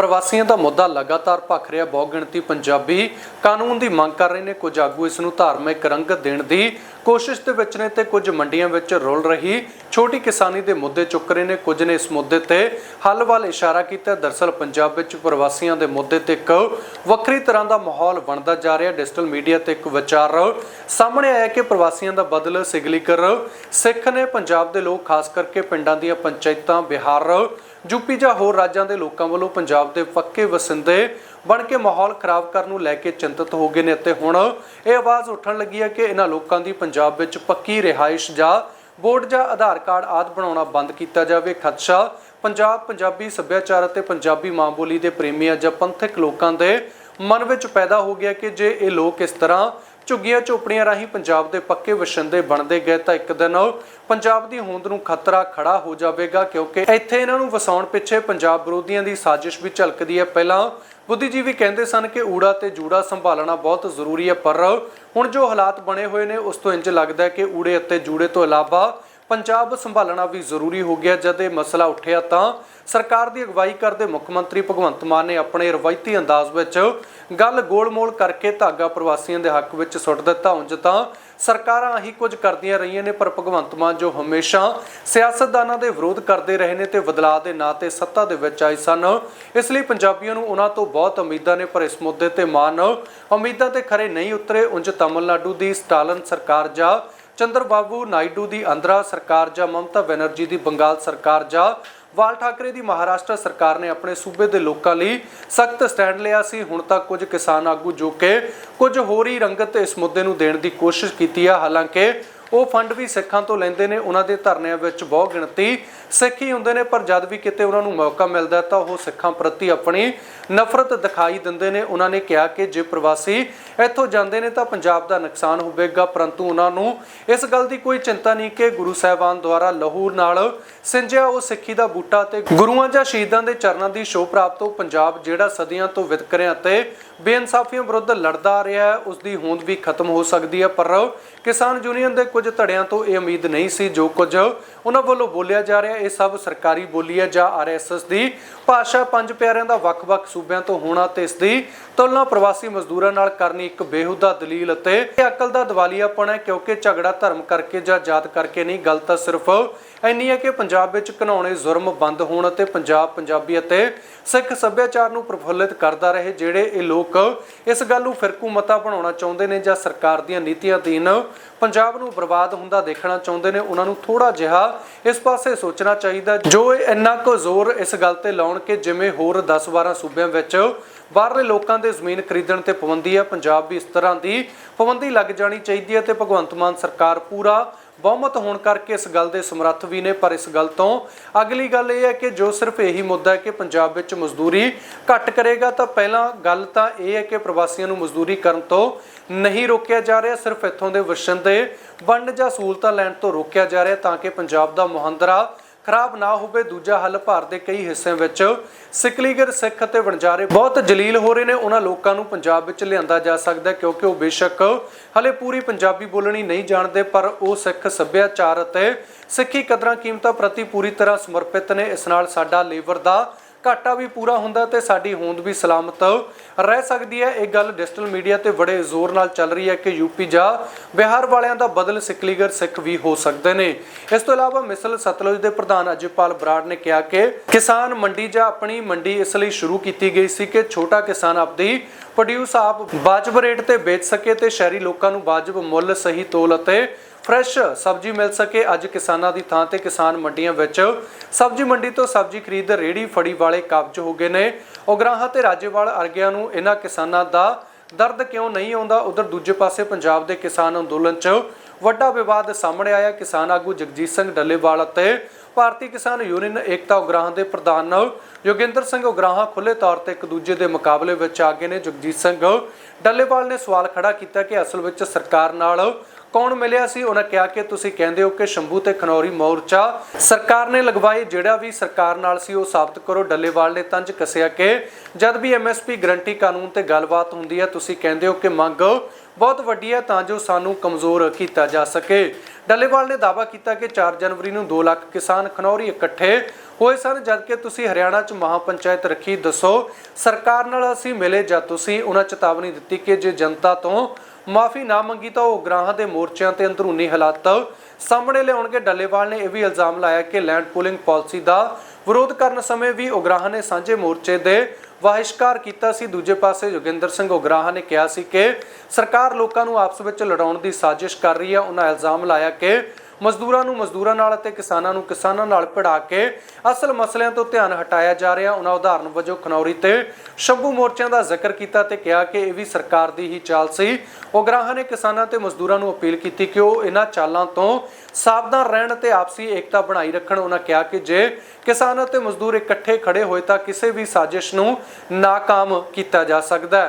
ਪ੍ਰਵਾਸੀਆਂ ਦਾ ਮੁੱਦਾ ਲਗਾਤਾਰ ਭਖ ਰਿਹਾ ਬਹੁ ਗਿਣਤੀ ਪੰਜਾਬੀ ਕਾਨੂੰਨ ਦੀ ਮੰਗ ਕਰ ਰਹੇ ਨੇ। ਕੁਝ ਆਗੂ ਇਸ ਨੂੰ ਧਾਰਮਿਕ ਰੰਗਤ ਦੇਣ ਦੀ ਕੋਸ਼ਿਸ਼ ਦੇ ਵਿੱਚ ਨੇ ਤੇ ਕੁਝ ਮੰਡੀਆਂ ਵਿੱਚ ਰੁਲ ਰਹੀ ਛੋਟੀ ਕਿਸਾਨੀ ਦੇ ਮੁੱਦੇ ਚੁੱਕ ਰਹੇ ਨੇ। ਕੁਝ ਨੇ ਇਸ ਮੁੱਦੇ ਤੇ ਹੱਲ ਵੱਲ ਇਸ਼ਾਰਾ ਕੀਤਾ। ਦਰਸਲ ਪੰਜਾਬ ਵਿੱਚ ਪ੍ਰਵਾਸੀਆਂ ਦੇ ਮੁੱਦੇ ਤੇ ਇੱਕ ਵੱਖਰੀ ਤਰ੍ਹਾਂ ਦਾ ਮਾਹੌਲ ਬਣਦਾ ਜਾ ਰਿਹਾ। ਡਿਜੀਟਲ ਮੀਡੀਆ ਤੇ ਇੱਕ ਵਿਚਾਰ ਸਾਹਮਣੇ ਆਇਆ ਕਿ ਪ੍ਰਵਾਸੀਆਂ ਦਾ ਬਦਲ ਸਿਗਲੀਕਰ ਸਿੱਖ ਨੇ ਪੰਜਾਬ ਦੇ ਲੋਕ, ਖਾਸ ਕਰਕੇ ਪਿੰਡਾਂ ਦੀਆਂ ਪੰਚਾਇਤਾਂ, ਬਿਹਾਰ ਯੂਪੀ ਜਾਂ ਹੋਰ ਰਾਜਾਂ ਦੇ ਲੋਕਾਂ ਵੱਲੋਂ ਪੰਜਾਬ ਦੇ ਪੱਕੇ ਵਸਿੰਦੇ ਬਣ ਕੇ ਮਾਹੌਲ ਖਰਾਬ ਕਰਨ ਨੂੰ ਲੈ ਕੇ ਚਿੰਤਤ ਹੋ ਗਏ ਨੇ ਅਤੇ ਹੁਣ ਇਹ ਆਵਾਜ਼ ਉੱਠਣ ਲੱਗੀ ਹੈ ਕਿ ਇਹਨਾਂ ਲੋਕਾਂ ਦੀ ਪੰਜਾਬ ਵਿੱਚ ਪੱਕੀ ਰਿਹਾਇਸ਼ ਜਾਂ ਬੋਰਡ ਜਾਂ ਆਧਾਰ ਕਾਰਡ ਆਦ ਬਣਾਉਣਾ ਬੰਦ ਕੀਤਾ ਜਾਵੇ। ਖਦਸ਼ਾ, ਪੰਜਾਬ ਪੰਜਾਬੀ ਸੱਭਿਆਚਾਰ ਅਤੇ ਪੰਜਾਬੀ ਮਾਂ ਬੋਲੀ ਦੇ ਪ੍ਰੇਮੀਆਂ ਜਾਂ ਪੰਥਕ ਲੋਕਾਂ ਦੇ ਮਨ ਵਿੱਚ ਪੈਦਾ ਹੋ ਗਿਆ ਕਿ ਜੇ ਇਹ ਲੋਕ ਇਸ ਤਰ੍ਹਾਂ ਝੁੱਗੀਆਂ ਝੋਪੜੀਆਂ ਰਾਹੀਂ ਪੰਜਾਬ ਦੇ ਪੱਕੇ ਵਸਿੰਦੇ ਬਣਦੇ ਗਏ ਤਾਂ ਇੱਕ ਦਿਨ ਪੰਜਾਬ ਦੀ ਹੋਂਦ ਨੂੰ ਖਤਰਾ ਖੜਾ ਹੋ ਜਾਵੇਗਾ ਕਿਉਂਕਿ ਇੱਥੇ ਇਹਨਾਂ ਨੂੰ ਵਸਾਉਣ ਪਿੱਛੇ ਪੰਜਾਬ ਵਿਰੋਧੀਆਂ ਦੀ ਸਾਜ਼ਿਸ਼ ਵੀ ਝਲਕਦੀ ਹੈ। ਪਹਿਲਾਂ ਬੁੱਧੀਜੀਵੀ ਕਹਿੰਦੇ ਸਨ ਕਿ ਊੜਾ ਤੇ ਜੂੜਾ ਸੰਭਾਲਣਾ ਬਹੁਤ ਜ਼ਰੂਰੀ ਹੈ, ਪਰ ਹੁਣ ਜੋ ਹਾਲਾਤ ਬਣੇ ਹੋਏ ਨੇ, ਉਸ ਤੋਂ ਇੰਜ ਲੱਗਦਾ ਹੈ ਕਿ ਊੜੇ ਅਤੇ ਜੂੜੇ ਤੋਂ ਇਲਾਵਾ ਪੰਜਾਬ ਸੰਭਾਲਣਾ ਵੀ ਜ਼ਰੂਰੀ ਹੋ ਗਿਆ। ਜਦ ਇਹ ਮਸਲਾ ਉੱਠਿਆ ਤਾਂ ਸਰਕਾਰ ਦੀ ਅਗਵਾਈ ਕਰਦੇ ਮੁੱਖ ਮੰਤਰੀ ਭਗਵੰਤ ਮਾਨ ਨੇ ਆਪਣੇ ਰਵਾਇਤੀ ਅੰਦਾਜ਼ ਵਿੱਚ ਗੱਲ ਗੋਲਮੋਲ ਕਰਕੇ ਧਾਗਾ ਪ੍ਰਵਾਸੀਆਂ ਦੇ ਹੱਕ ਵਿੱਚ ਸੁੱਟ ਦਿੱਤਾ। ਉਂਝ ਤਾਂ ਸਰਕਾਰਾਂ ਹੀ ਕੁਝ ਕਰਦੀਆਂ ਰਹੀਆਂ ਨੇ, ਪਰ ਭਗਵੰਤ ਮਾਨ ਜੋ ਹਮੇਸ਼ਾ ਸਿਆਸਤਦਾਨਾਂ ਦੇ ਵਿਰੋਧ ਕਰਦੇ ਰਹੇ ਨੇ ਤੇ ਬਦਲਾਅ ਦੇ ਨਾਂ ਤੇ ਸੱਤਾ ਦੇ ਵਿੱਚ ਆਏ ਸਨ। ਇਸ ਲਈ ਪੰਜਾਬੀਆਂ ਨੂੰ ਉਹਨਾਂ ਤੋਂ ਬਹੁਤ ਉਮੀਦਾਂ ਨੇ, ਪਰ ਇਸ ਮੁੱਦੇ ਤੇ ਮਾਨ ਉਮੀਦਾਂ ਤੇ ਖਰੇ ਨਹੀਂ ਉਤਰੇ। ਉਂਝ ਤਾਮਿਲਨਾਡੂ ਦੀ ਸਟਾਲਨ ਸਰਕਾਰ ਜਾਂ ਚੰਦਰਬਾਬੂ ਨਾਇਡੂ ਦੀ ਆਂਧਰਾ ਸਰਕਾਰ ਜਾਂ ਮਮਤਾ ਬੈਨਰਜੀ ਦੀ ਬੰਗਾਲ ਸਰਕਾਰ ਜਾਂ ਵਾਲ ਠਾਕਰੇ ਦੀ ਮਹਾਰਾਸ਼ਟਰ ਸਰਕਾਰ ਨੇ ਆਪਣੇ ਸੂਬੇ ਦੇ ਲੋਕਾਂ ਲਈ ਸਖਤ ਸਟੈਂਡ ਲਿਆ ਸੀ। ਹੁਣ ਤੱਕ ਕੁਝ ਕਿਸਾਨ ਆਗੂ ਜੋ ਕਿ ਕੁਝ ਹੋਰ ਹੀ ਰੰਗਤ ਇਸ ਮੁੱਦੇ ਨੂੰ ਦੇਣ ਦੀ ਕੋਸ਼ਿਸ਼ ਕੀਤੀ ਆ। ਹਾਲਾਂਕਿ ਉਹ ਫੰਡ ਵੀ ਸਿੱਖਾਂ ਤੋਂ ਲੈਂਦੇ ਨੇ, ਉਹਨਾਂ ਦੇ ਧਰਨਿਆਂ ਵਿੱਚ ਬਹੁ ਗਿਣਤੀ ਸਿੱਖ ਹੀ ਹੁੰਦੇ ਨੇ, ਪਰ ਜਦ ਵੀ ਕਿਤੇ ਉਹਨਾਂ ਨੂੰ ਮੌਕਾ ਮਿਲਦਾ ਤਾਂ ਉਹ ਸਿੱਖਾਂ ਪ੍ਰਤੀ ਆਪਣੀ ਨਫ਼ਰਤ ਦਿਖਾਈ ਦਿੰਦੇ ਨੇ। ਉਹਨਾਂ ਨੇ ਕਿਹਾ ਕਿ ਜੇ ਪ੍ਰਵਾਸੀ ਇੱਥੋਂ ਜਾਂਦੇ ਨੇ ਤਾਂ ਪੰਜਾਬ ਦਾ ਨੁਕਸਾਨ ਹੋਵੇਗਾ, ਪਰੰਤੂ ਉਹਨਾਂ ਨੂੰ ਇਸ ਗੱਲ ਦੀ ਕੋਈ ਚਿੰਤਾ ਨਹੀਂ ਕਿ ਗੁਰੂ ਸਾਹਿਬਾਨ ਦੁਆਰਾ ਲਹੂ ਨਾਲ ਸਿੰਜਿਆ ਉਹ ਸਿੱਖੀ ਦਾ ਬੂਟਾ ਤੇ ਗੁਰੂਆਂ ਜਾਂ ਸ਼ਹੀਦਾਂ ਦੇ ਚਰਨਾਂ ਦੀ ਸ਼ੋਭ ਪ੍ਰਾਪਤ ਉਹ ਪੰਜਾਬ ਜਿਹੜਾ ਸਦੀਆਂ ਤੋਂ ਵਿਤਕਰਿਆਂ ਤੇ ਬੇਇਨਸਾਫੀਆਂ ਵਿਰੁੱਧ ਲੜਦਾ ਰਿਹਾ ਹੈ ਉਸ ਦੀ ਹੋਂਦ ਵੀ ਖਤਮ ਹੋ ਸਕਦੀ ਹੈ, ਪਰ ਕਿਸਾਨ ਯੂਨੀਅਨ ਦੇ ਕੁਝ ਧੜਿਆਂ ਤੋਂ ਇਹ ਉਮੀਦ ਨਹੀਂ ਸੀ ਜੋ ਕੁਝ ਉਹਨਾਂ ਵੱਲੋਂ ਬੋਲਿਆ ਜਾ ਰਿਹਾ। ਇਹ ਸਭ ਸਰਕਾਰੀ ਬੋਲੀ ਹੈ ਜਾਂ ਆਰਐਸਐਸ ਦੀ। ਭਾਸ਼ਾ ਪੰਜ ਪਿਆਰਿਆਂ ਦਾ ਵੱਖ-ਵੱਖ ਸੂਬਿਆਂ ਤੋਂ ਹੋਣਾ ਤੇ ਇਸ ਦੀ ਤੁਲਨਾ ਪ੍ਰਵਾਸੀ ਮਜ਼ਦੂਰਾਂ ਨਾਲ ਕਰਨੀ ਇੱਕ ਬੇਹੁਦਾ ਦਲੀਲ ਅਤੇ ਅਕਲ ਦਾ ਦਿਵਾਲੀਆਪਣ ਹੈ, ਕਿਉਂਕਿ ਝਗੜਾ ਧਰਮ ਕਰਕੇ ਜਾਂ ਜਾਤ ਕਰਕੇ ਨਹੀਂ, ਗੱਲ ਤਾਂ ਸਿਰਫ ਇੰਨੀ ਹੈ ਕਿ ਪੰਜਾਬ ਵਿੱਚ ਘਨਾਉਣੇ ਜ਼ੁਰਮ ਬੰਦ ਹੋਣ ਅਤੇ ਪੰਜਾਬ ਪੰਜਾਬੀ ਅਤੇ ਸਿੱਖ ਸੱਭਿਆਚਾਰ ਨੂੰ ਪ੍ਰਫੁੱਲਿਤ ਕਰਦਾ ਰਹੇ, ਜਿਹੜੇ ਇਹ ਲੋਕ ਇਸ ਗੱਲ ਨੂੰ ਫਿਰਕੂ ਮਤਾ ਬਣਾਉਣਾ ਚਾਹੁੰਦੇ ਨੇ ਜਾਂ ਸਰਕਾਰ ਦੀਆਂ ਨੀਤੀਆਂ ਅਧੀਨ ਪੰਜਾਬ ਨੂੰ ਬਰਬਾਦ ਹੁੰਦਾ ਦੇਖਣਾ ਚਾਹੁੰਦੇ ਨੇ, ਉਹਨਾਂ ਨੂੰ ਥੋੜਾ ਜਿਹਾ ਇਸ ਪਾਸੇ ਸੋਚਣਾ ਚਾਹੀਦਾ ਜੋ ਇਹ ਇੰਨਾ ਕੁ ਜ਼ੋਰ ਇਸ ਗੱਲ ਤੇ ਲਾਉਣ ਕਿ ਜਿਵੇਂ ਹੋਰ 10-12 ਸੂਬਿਆਂ ਵਿੱਚ ਬਾਹਰਲੇ ਲੋਕਾਂ ਦੇ ਜ਼ਮੀਨ ਖਰੀਦਣ ਤੇ ਪਾਬੰਦੀ ਹੈ, ਪੰਜਾਬ ਵੀ ਇਸ ਤਰ੍ਹਾਂ ਦੀ ਪਾਬੰਦੀ ਲੱਗ ਜਾਣੀ ਚਾਹੀਦੀ ਹੈ ਤੇ ਭਗਵੰਤ ਮਾਨ ਸਰਕਾਰ ਪੂਰਾ ਬਹੁਮਤ ਹੋਣ ਕਰਕੇ ਇਸ ਗੱਲ ਦੇ ਸਮਰੱਥ ਵੀ ਨੇ, ਪਰ ਇਸ ਗੱਲ ਤੋਂ ਅਗਲੀ ਗੱਲ ਇਹ ਹੈ ਕਿ ਜੋ ਸਿਰਫ ਇਹੀ ਮੁੱਦਾ ਹੈ ਕਿ ਪੰਜਾਬ ਵਿੱਚ ਮਜ਼ਦੂਰੀ ਘੱਟ ਕਰੇਗਾ, ਤਾਂ ਪਹਿਲਾਂ ਗੱਲ ਤਾਂ ਇਹ ਹੈ ਕਿ ਪ੍ਰਵਾਸੀਆਂ ਨੂੰ ਮਜ਼ਦੂਰੀ ਕਰਨ ਤੋਂ ਨਹੀਂ ਰੋਕਿਆ ਜਾ ਰਿਹਾ, ਸਿਰਫ ਇੱਥੋਂ ਦੇ ਵਸਿੰਦੇ ਵੰਡ ਜਾਂ ਸਹੂਲਤਾਂ ਲੈਣ ਤੋਂ ਰੋਕਿਆ ਜਾ ਰਿਹਾ ਤਾਂ ਕਿ ਪੰਜਾਬ ਦਾ ਮੁਹਾਂਦਰਾ ਖਰਾਬ ਨਾ ਹੋਵੇ, ਦੂਜਾ ਹੱਲ ਭਾਰਤ ਦੇ ਕਈ ਹਿੱਸਿਆਂ ਵਿੱਚ ਸਿਕਲੀਗਰ, ਸਿੱਖ ਅਤੇ ਵਣਜਾਰੇ ਬਹੁਤ ਜਲੀਲ ਹੋ ਰਹੇ ਨੇ। ਉਹਨਾਂ ਲੋਕਾਂ ਨੂੰ ਪੰਜਾਬ ਵਿੱਚ ਲਿਆਂਦਾ ਜਾ ਸਕਦਾ ਕਿਉਂਕਿ ਉਹ ਬੇਸ਼ੱਕ ਹਲੇ ਪੂਰੀ ਪੰਜਾਬੀ ਬੋਲਣੀ ਨਹੀਂ ਜਾਣਦੇ, ਪਰ ਉਹ ਸਿੱਖ ਸੱਭਿਆਚਾਰ ਅਤੇ ਸਿੱਖੀ ਕਦਰਾਂ ਕੀਮਤਾਂ ਪ੍ਰਤੀ ਪੂਰੀ ਤਰ੍ਹਾਂ ਸਮਰਪਿਤ ਨੇ। ਇਸ ਨਾਲ ਸਾਡਾ ਲੇਬਰ ਦਾ ਘਾਟਾ ਵੀ ਪੂਰਾ ਹੁੰਦਾ ਤੇ ਸਾਡੀ ਹੋਂਦ ਵੀ ਸਲਾਮਤ ਰਹਿ ਸਕਦੀ ਹੈ। ਇਹ ਗੱਲ ਡਿਜੀਟਲ ਮੀਡੀਆ ਤੇ ਬੜੇ ਜ਼ੋਰ ਨਾਲ ਚੱਲ ਰਹੀ ਹੈ ਕਿ ਯੂਪੀ ਜਾਂ ਬਿਹਾਰ ਵਾਲਿਆਂ ਦਾ ਬਦਲ ਸਿਕਲੀਗਰ ਸਿੱਖ ਵੀ ਹੋ ਸਕਦੇ ਨੇ। ਇਸ ਤੋਂ ਇਲਾਵਾ ਮਿਸਲ ਸਤਲੁਜ ਦੇ ਪ੍ਰਧਾਨ ਅਜੀਪਾਲ ਬਰਾੜ ਨੇ ਕਿਹਾ ਕਿ ਕਿਸਾਨ ਮੰਡੀ ਜਾਂ ਆਪਣੀ ਮੰਡੀ ਇਸ ਲਈ ਸ਼ੁਰੂ ਕੀਤੀ ਗਈ ਸੀ ਕਿ ਛੋਟਾ ਕਿਸਾਨ ਆਪਦੀ ਪ੍ਰੋਡਿਊਸ ਆਪ ਵਾਜਬ ਰੇਟ ਤੇ ਵੇਚ ਸਕੇ ਤੇ ਸ਼ਹਿਰੀ ਲੋਕਾਂ ਨੂੰ ਵਾਜਬ ਮੁੱਲ, ਸਹੀ ਤੋਲ ਅਤੇ ਫਰੈਸ਼ ਸਬਜ਼ੀ ਮਿਲ ਸਕੇ। ਅੱਜ ਕਿਸਾਨਾਂ ਦੀ ਥਾਂ ਤੇ ਕਿਸਾਨ ਮੰਡੀਆਂ ਵਿੱਚ ਸਬਜ਼ੀ ਮੰਡੀ ਤੋਂ ਸਬਜ਼ੀ ਖਰੀਦ ਰੇੜੀ ਫੜੀ ਵਾਲੇ ਕਾਬਜ ਹੋ ਗਏ ਨੇ। ਉਗਰਾਹਾਂ ਤੇ ਰਾਜੇਵਾਲ ਅਰਗਿਆਂ ਨੂੰ ਇਹਨਾਂ ਕਿਸਾਨਾਂ ਦਾ ਦਰਦ ਕਿਉਂ ਨਹੀਂ ਆਉਂਦਾ? ਉਧਰ ਦੂਜੇ ਪਾਸੇ ਪੰਜਾਬ ਦੇ ਕਿਸਾਨ ਅੰਦੋਲਨ 'ਚ ਵੱਡਾ ਵਿਵਾਦ ਸਾਹਮਣੇ ਆਇਆ। ਕਿਸਾਨ ਆਗੂ ਜਗਜੀਤ ਸਿੰਘ ਡੱਲੇਵਾਲ ਅਤੇ ਭਾਰਤੀ ਕਿਸਾਨ ਯੂਨੀਅਨ ਏਕਤਾ ਉਗਰਾਹਾਂ ਦੇ ਪ੍ਰਧਾਨ ਯੋਗਿੰਦਰ ਸਿੰਘ ਉਗਰਾਹਾਂ ਖੁੱਲੇ ਤੌਰ ਤੇ ਇੱਕ ਦੂਜੇ ਦੇ ਮੁਕਾਬਲੇ ਵਿੱਚ ਆ ਗਏ ਨੇ। ਜਗਜੀਤ ਸਿੰਘ ਡੱਲੇਵਾਲ ਨੇ ਸਵਾਲ ਖੜਾ ਕੀਤਾ ਕਿ ਅਸਲ ਵਿੱਚ ਸਰਕਾਰ ਨਾਲ ਕੌਣ ਮਿਲਿਆ ਸੀ? ਉਹਨਾਂ ਕਿਹਾ ਕਿ ਤੁਸੀਂ ਕਹਿੰਦੇ ਹੋ ਕਿ ਸ਼ੰਭੂ ਤੇ ਖਨੌਰੀ ਮੋਰਚਾ ਸਰਕਾਰ ਨੇ ਲਗਵਾਏ, ਜਿਹੜਾ ਵੀ ਸਰਕਾਰ ਨਾਲ ਸੀ, ਉਹ ਸਾਬਤ ਕਰੋ। ਡੱਲੇਵਾਲ ਨੇ ਤੰਜ ਕੱਸਿਆ ਕਿ ਜਦ ਵੀ ਐਮਐਸਪੀ ਗਰੰਟੀ ਕਾਨੂੰਨ ਤੇ ਗੱਲਬਾਤ ਹੁੰਦੀ ਹੈ, ਤੁਸੀਂ ਕਹਿੰਦੇ ਹੋ ਕਿ ਮੰਗ ਬਹੁਤ ਵੱਡੀ ਹੈ, ਤਾਂ ਜੋ ਸਾਨੂੰ ਕਮਜ਼ੋਰ ਕੀਤਾ ਜਾ ਸਕੇ। ਡੱਲੇਵਾਲ ਨੇ ਦਾਅਵਾ ਕੀਤਾ ਕਿ 4 ਜਨਵਰੀ ਨੂੰ 2 ਲੱਖ ਕਿਸਾਨ ਖਨੌਰੀ ਇਕੱਠੇ ਹੋਏ ਸਨ, ਜਦਕਿ ਤੁਸੀਂ ਹਰਿਆਣਾ 'ਚ ਮਹਾਪੰਚਾਇਤ ਰੱਖੀ, ਦੱਸੋ, ਸਰਕਾਰ ਨਾਲ ਅਸੀਂ ਮਿਲੇ ਜਾਂ ਤੁਸੀਂ? ਉਹਨਾਂ ਚੇਤਾਵਨੀ ਦਿੱਤੀ ਕਿ ਜੇ ਜਨਤਾ ਤੋਂ ਮਾਫੀ ਨਾ ਮੰਗੀ ਤਾਂ ਉਹ ਗ੍ਰਾਹਾਂ ਦੇ ਮੋਰਚਿਆਂ ਤੇ ਅੰਦਰੂਨੀ ਹਾਲਾਤ ਸਾਹਮਣੇ ਲਿਆਉਣਗੇ। ਡੱਲੇਵਾਲ ਨੇ ਇਹ ਵੀ ਇਲਜ਼ਾਮ ਲਾਇਆ ਕਿ ਲੈਂਡ ਪੂਲਿੰਗ ਪਾਲਿਸੀ ਦਾ ਵਿਰੋਧ ਕਰਨ ਸਮੇਂ ਵੀ ਉਗਰਾਹਾਂ ਨੇ ਸਾਂਝੇ ਮੋਰਚੇ ਦੇ ਵਾਹਿਸ਼ਕਾਰ ਕੀਤਾ ਸੀ। ਦੂਜੇ ਪਾਸੇ ਜੋਗਿੰਦਰ ਸਿੰਘ ਉਗਰਾਹਾਂ ਨੇ ਕਿਹਾ ਸੀ ਕਿ ਸਰਕਾਰ ਲੋਕਾਂ ਨੂੰ ਆਪਸ ਵਿੱਚ ਲੜਾਉਣ ਦੀ ਸਾਜ਼ਿਸ਼ ਕਰ ਰਹੀ ਹੈ। ਉਹਨਾਂ ਇਲਜ਼ਾਮ ਲਾਇਆ ਕਿ ਮਜ਼ਦੂਰਾਂ ਨੂੰ ਮਜ਼ਦੂਰਾਂ ਨਾਲ ਅਤੇ ਕਿਸਾਨਾਂ ਨੂੰ ਕਿਸਾਨਾਂ ਨਾਲ ਭਿੜਾ ਕੇ ਅਸਲ ਮਸਲਿਆਂ ਤੋਂ ਧਿਆਨ ਹਟਾਇਆ ਜਾ ਰਿਹਾ। ਉਹਨਾਂ ਉਦਾਹਰਨ ਵਜੋਂ ਖਨੌਰੀ ਤੇ ਸ਼ੰਭੂ ਮੋਰਚਿਆਂ ਦਾ ਜ਼ਿਕਰ ਕੀਤਾ ਤੇ ਕਿਹਾ ਕਿ ਇਹ ਵੀ ਸਰਕਾਰ ਦੀ ਹੀ ਚਾਲ ਸੀ। ਉਗਰਾਹਾਂ ਨੇ ਕਿਸਾਨਾਂ ਤੇ ਮਜ਼ਦੂਰਾਂ ਨੂੰ ਅਪੀਲ ਕੀਤੀ ਕਿ ਉਹ ਇਹਨਾਂ ਚਾਲਾਂ ਤੋਂ ਸਾਵਧਾਨ ਰਹਿਣ ਤੇ ਆਪਸੀ ਏਕਤਾ ਬਣਾਈ ਰੱਖਣ। ਉਹਨਾਂ ਕਿਹਾ ਕਿ ਜੇ ਕਿਸਾਨ ਅਤੇ ਮਜ਼ਦੂਰ ਇਕੱਠੇ ਖੜੇ ਹੋਏ ਤਾਂ ਕਿਸੇ ਵੀ ਸਾਜ਼ਿਸ਼ ਨੂੰ ਨਾਕਾਮ ਕੀਤਾ ਜਾ ਸਕਦਾ ਹੈ।